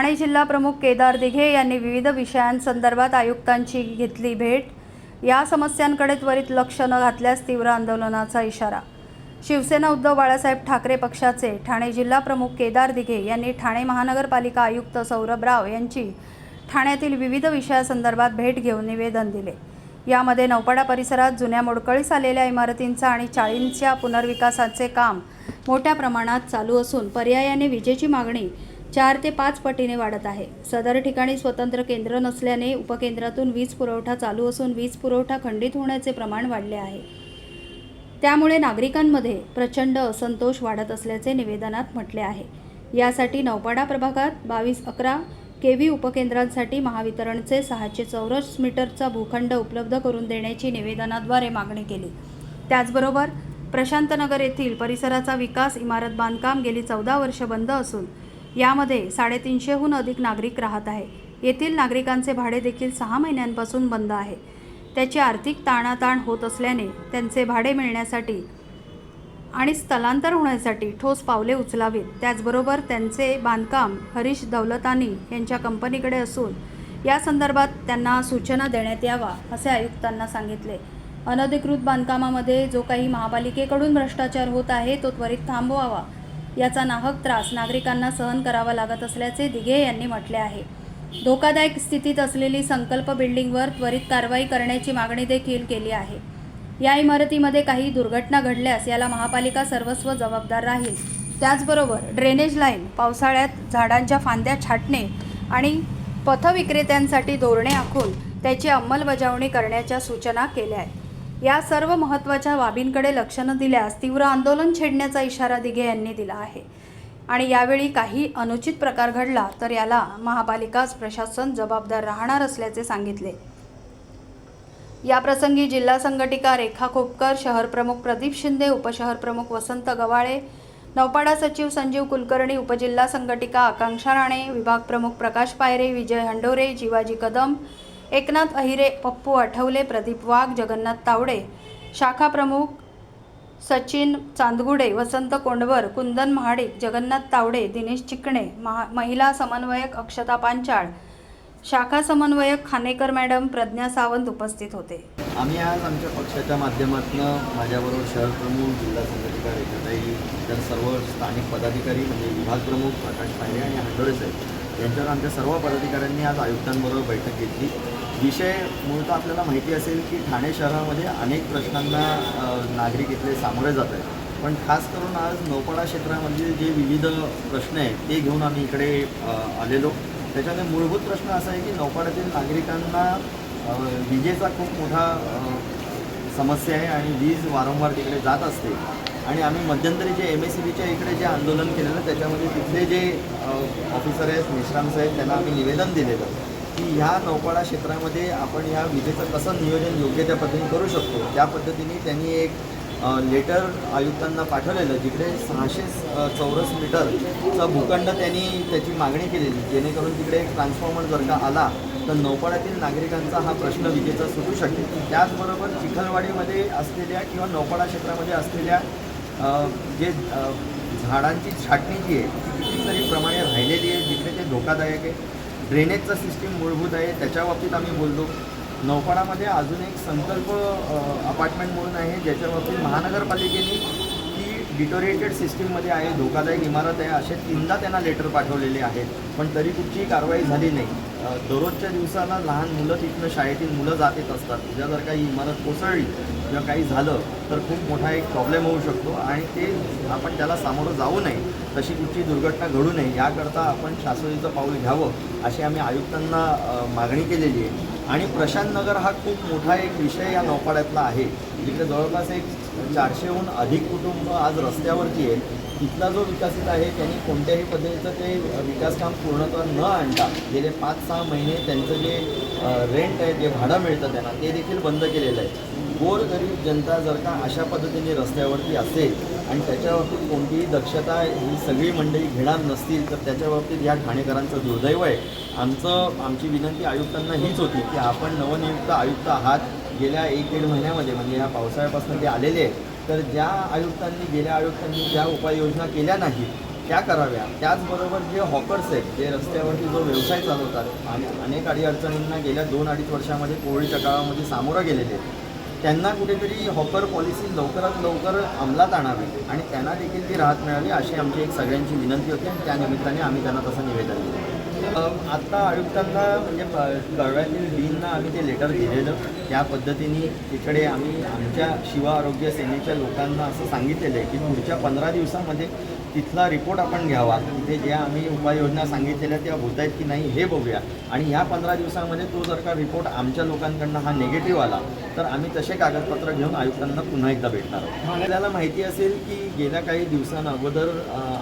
ठाणे जिल्हा प्रमुख केदार दिघे यांनी विविध विषयांसंदर्भात आयुक्तांची घेतली भेट. या समस्यांकडे त्वरित लक्ष न घातल्यास तीव्र आंदोलनाचा इशारा. शिवसेना उद्धव बाळासाहेब ठाकरे पक्षाचे ठाणे जिल्हा प्रमुख केदार दिघे यांनी ठाणे महानगरपालिका आयुक्त सौरभ राव यांची ठाण्यातील विविध विषयासंदर्भात भेट घेऊन निवेदन दिले. यामध्ये नौपाडा परिसरात जुन्या मोडकळीस आलेल्या इमारतींचा आणि चाळींच्या पुनर्विकासाचे काम मोठ्या प्रमाणात चालू असून पर्यायाने विजेची मागणी चार ते पाच पटीने वाढत आहे. सदर ठिकाणी स्वतंत्र केंद्र नसल्याने उपकेंद्रातून वीज पुरवठा चालू असून वीज पुरवठा खंडित होण्याचे प्रमाण वाढले आहे. त्यामुळे नागरिकांमध्ये प्रचंड असंतोष वाढत असल्याचे निवेदनात म्हटले आहे. यासाठी नौपाडा प्रभागात बावीस अकरा के व्ही उपकेंद्रांसाठी महावितरणचे सहाशे चौरस मीटरचा भूखंड उपलब्ध करून देण्याची निवेदनाद्वारे मागणी केली. त्याचबरोबर प्रशांतनगर येथील परिसराचा विकास इमारत बांधकाम गेली चौदा वर्ष बंद असून यामध्ये साडेतीनशेहून अधिक नागरिक राहत आहे. येथील नागरिकांचे भाडे देखील सहा महिन्यांपासून बंद आहे. त्याची आर्थिक ताणाताण होत असल्याने त्यांचे भाडे मिळण्यासाठी आणि स्थलांतर होण्यासाठी ठोस पावले उचलावीत. त्याचबरोबर त्यांचे बांधकाम हरीश दौलतानी यांच्या कंपनीकडे असून या संदर्भात त्यांना सूचना देण्यात यावा असे आयुक्तांना सांगितले. अनधिकृत बांधकामामध्ये जो काही महापालिकेकडून भ्रष्टाचार होत आहे तो त्वरित थांबवावा. याचा नाहक त्रास नागरिकांना सहन करावा लागत असल्याचे दिघे यांनी म्हटले आहे. धोकादायक स्थितीत असलेली संकल्प बिल्डिंगवर त्वरित कारवाई करण्याची मागणी देखील केली आहे. या इमारतीमध्ये काही दुर्घटना घडल्यास याला महापालिका सर्वस्व जबाबदार राहील. त्याचबरोबर ड्रेनेज लाईन पावसाळ्यात झाडांच्या फांद्या छाटणे आणि पथविक्रेत्यांसाठी धोरणे आखून त्याची अंमलबजावणी करण्याच्या सूचना केल्या आहेत. या सर्व महत्त्वाच्या बाबींकडे लक्ष न दिल्यास तीव्र आंदोलन छेडण्याचा इशारा दिघे यांनी दिला आहे. आणि यावेळी काही अनुचित प्रकार घडला तर याला महापालिकाच प्रशासन जबाबदार राहणार असल्याचे सांगितले. याप्रसंगी जिल्हा संघटिका रेखा खोपकर शहर प्रमुख प्रदीप शिंदे उपशहर प्रमुख वसंत गवाळे नौपाडा सचिव संजीव कुलकर्णी उपजिल्हा संघटिका आकांक्षा राणे विभाग प्रमुख प्रकाश पायरे विजय हंडोरे जिवाजी कदम एकनाथ अहिरे पप्पू आठवले प्रदीप वाघ जगन्नाथ तावडे शाखा प्रमुख सचिन चांदगुडे वसंत कोंडवर कुंदन महाडिक जगन्नाथ तावडे दिनेश चिकणे महा महिला समन्वयक अक्षता पांचाळ शाखा समन्वयक खानेकर मॅडम प्रज्ञा सावंत उपस्थित होते. आम्ही आज आमच्या पक्षाच्या माध्यमातून माझ्याबरोबर शहर प्रमुख जिल्हा संघटिका एकताई इतर सर्व स्थानिक पदाधिकारी म्हणजे विभाग प्रमुख प्रकाश पायरे आणि हंडोरे साहेब यांच्यावर आमच्या सर्व पदाधिकाऱ्यांनी आज आयुक्तांबरोबर बैठक घेतली. विषय मूळतः आपल्याला माहिती असेल की ठाणे शहरामध्ये अनेक प्रश्नांना नागरिक इथले सामोरे जात आहेत. पण खास करून आज नौपाडा क्षेत्रामधले जे विविध प्रश्न आहेत ते घेऊन आम्ही इकडे आलेलो. त्याच्यामध्ये मूलभूत प्रश्न असा आहे की नौपाड्यातील नागरिकांना विजेचा खूप मोठा समस्या आहे आणि वीज वारंवार तिकडे जात असते. आणि आम्ही मध्यंतरी जे एम एस सी बीच्या इकडे जे आंदोलन केलेलं त्याच्यामध्ये तिथले जे ऑफिसर आहेत निष्णांत साहेब त्यांना आम्ही निवेदन दिलेलं. की ह्या नौपाडा क्षेत्रामध्ये आपण ह्या विजेचं कसं नियोजन योग्य त्या पद्धतीने करू शकतो? त्या पद्धतीने त्यांनी एक लेटर आयुक्तांना पाठवलेलं जिकडे सहाशे चौरस मीटरचा भूखंड त्यांनी त्याची मागणी केलेली. जेणेकरून तिकडे एक ट्रान्सफॉर्मर जर का आला तर नौपाड्यातील नागरिकांचा हा प्रश्न विजेचा सुटू शकेल. त्याचबरोबर चिखलवाडीमध्ये असलेल्या किंवा नौपाडा क्षेत्रामध्ये असलेल्या जे झाडांची छाटणी जी आहे ती कितीतरी प्रमाणे राहिलेली आहे जिकडे ते धोकादायक आहे. ड्रेनेजचं सिस्टीम मूलभूत आहे त्याच्या बाबतीत आम्ही बोलतो नौपाडामध्ये अजून एक संकल्प अपार्टमेंट म्हणून आहे ज्याच्या बाबतीत महानगरपालिकेने ती डिटोरेटेड सिस्टीममध्ये आहे धोकादायक इमारत आहे असे तीनदा त्यांना लेटर पाठवलेले आहेत. पण तरी कुठचीही कारवाई झाली नाही. दररोजच्या दिवसाला लहान मुलं तिथनं शाळेतील मुलं जात येत असतात. उद्या जर काही इमारत कोसळली किंवा काही झालं तर खूप मोठा एक प्रॉब्लेम होऊ शकतो. आणि ते आपण त्याला सामोरं जाऊ नये तशी कुठची दुर्घटना घडू नये याकरता आपण शासनाचं पाऊल घ्यावं अशी आम्ही आयुक्तांना मागणी केलेली आहे. आणि प्रशांत नगर हा खूप मोठा एक विषय या नौपाड्यातला आहे. जिकडे जवळपास एक चारशेहून अधिक कुटुंब आज रस्त्यावरती आहे तिथला जो विकसित आहे त्यांनी कोणत्याही पद्धतीचं ते विकासकाम पूर्णतः न आणता गेले पाच सहा महिने त्यांचं जे रेंट आहे जे भाडं मिळतं त्यांना ते देखील बंद केलेलं आहे. गोरगरीब जनता जर का अशा पद्धतीने रस्त्यावरती असेल आणि त्याच्या बाबतीत कोणतीही दक्षता ही सगळी मंडळी घेणार नसतील तर त्याच्या बाबतीत या ठाणेकरांचं दुर्दैव आहे. आमचं आमची विनंती आयुक्तांना हीच होती की आपण नवनियुक्त आयुक्त आहात. गेल्या एक दीड महिन्यामध्ये म्हणजे ह्या पावसाळ्यापासून ते आलेले आहेत. तर ज्या आयुक्तांनी गेल्या आयुक्तांनी ज्या उपाययोजना केल्या नाहीत त्या कराव्या. त्याचबरोबर जे हॉकर्स आहेत जे रस्त्यावरती जो व्यवसाय चालवतात आणि अनेक अडीअडचणींना गेल्या दोन अडीच वर्षामध्ये कोविडच्या काळामध्ये सामोरं गेलेले आहेत. त्यांना कुठेतरी हॉकर पॉलिसी लवकरात लवकर अंमलात आणावी आणि त्यांना देखील ती राहत मिळावी अशी आमची एक सगळ्यांची विनंती होती आणि त्या निमित्ताने आम्ही त्यांना तसं निवेदन दिलं. आत्ता आयुक्तांना म्हणजे प- कळव्यातील डीनना आम्ही ते लेटर दिलेलं. त्या पद्धतीने तिकडे आम्ही आमच्या शिवा आरोग्य सेनेच्या लोकांना असं सांगितलेलं आहे की पुढच्या पंधरा दिवसामध्ये तिथला रिपोर्ट आपण घ्यावा. तिथे ज्या आम्ही उपाययोजना सांगितलेल्या त्या होत आहेत की नाही हे बघूया. आणि ह्या पंधरा दिवसामध्ये तो जर का रिपोर्ट आमच्या लोकांकडनं हा निगेटिव्ह आला तर आम्ही तसे कागदपत्र घेऊन आयुक्तांना पुन्हा एकदा भेटणार आहोत. आपल्याला माहिती असेल की गेल्या काही दिवसांना अगोदर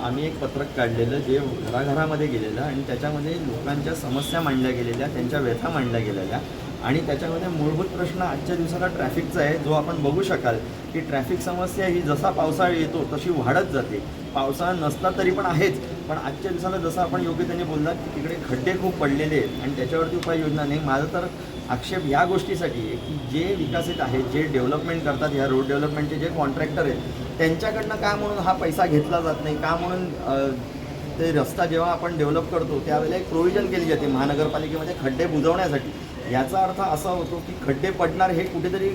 आम्ही एक पत्रक काढलेलं जे घराघरामध्ये गेलेलं आणि त्याच्यामध्ये लोकांच्या समस्या मांडल्या गेलेल्या त्यांच्या व्यथा मांडल्या गेलेल्या. आणि त्याच्यामध्ये मूलभूत प्रश्न आजच्या दिवसाला ट्रॅफिकचा आहे जो आपण बघू शकाल की ट्रॅफिक समस्या ही जसा पावसाळा येतो तशी वाढत जाते. पावसाळा नसला तरी पण आहेच पण आजच्या दिवसाला जसं आपण योग्य त्यांनी बोललात की तिकडे खड्डे खूप पडलेले आहेत आणि त्याच्यावरती उपाययोजना नाही. माझं तर आक्षेप या गोष्टीसाठी आहे की जे विकसित आहेत जे डेव्हलपमेंट करतात ह्या रोड डेव्हलपमेंटचे जे कॉन्ट्रॅक्टर आहेत त्यांच्याकडनं का म्हणून हा पैसा घेतला जात नाही? का म्हणून ते रस्ता जेव्हा आपण डेव्हलप करतो त्यावेळेला एक प्रोव्हिजन केली जाते महानगरपालिकेमध्ये खड्डे बुजवण्यासाठी. याचा अर्थ असा होतो की खड्डे पडणार हे कुठेतरी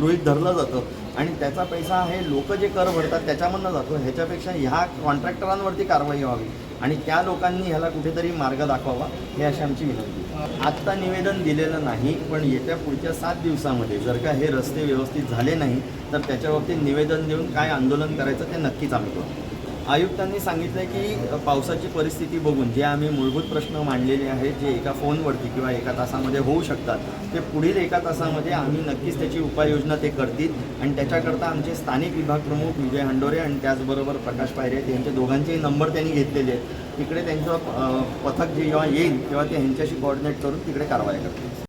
गृहित धरलं जातं. आणि त्याचा पैसा हे लोक जे कर भरतात त्याच्यामधनं जातो. ह्याच्यापेक्षा ह्या कॉन्ट्रॅक्टरांवरती कारवाई व्हावी. आणि त्या लोकांनी ह्याला कुठेतरी मार्ग दाखवावा हे अशी आमची विनंती आत्ता निवेदन दिलेलं नाही पण येत्या पुढच्या सात दिवसामध्ये जर का हे रस्ते व्यवस्थित झाले नाही तर त्याच्यावरती निवेदन देऊन काय आंदोलन करायचं ते नक्कीच आम्ही करू. आयुक्तांनी सांगितलं की पावसाची परिस्थिती बघून जे आम्ही मूलभूत प्रश्न मांडलेले आहेत जे एका फोनवरती किंवा एका तासामध्ये होऊ शकतात ते पुढील एका तासामध्ये आम्ही नक्कीच त्याची उपाययोजना ते करतील. आणि त्याच्याकरता आमचे स्थानिक विभाग प्रमुख विजय हंडोरे आणि त्याचबरोबर प्रकाश पायरे यांचे दोघांचेही नंबर त्यांनी घेतलेले आहेत. तिकडे त्यांचं पथक जेव्हा येईल तेव्हा ते ह्यांच्याशी कोऑर्डिनेट करून तिकडे कारवाई करतील.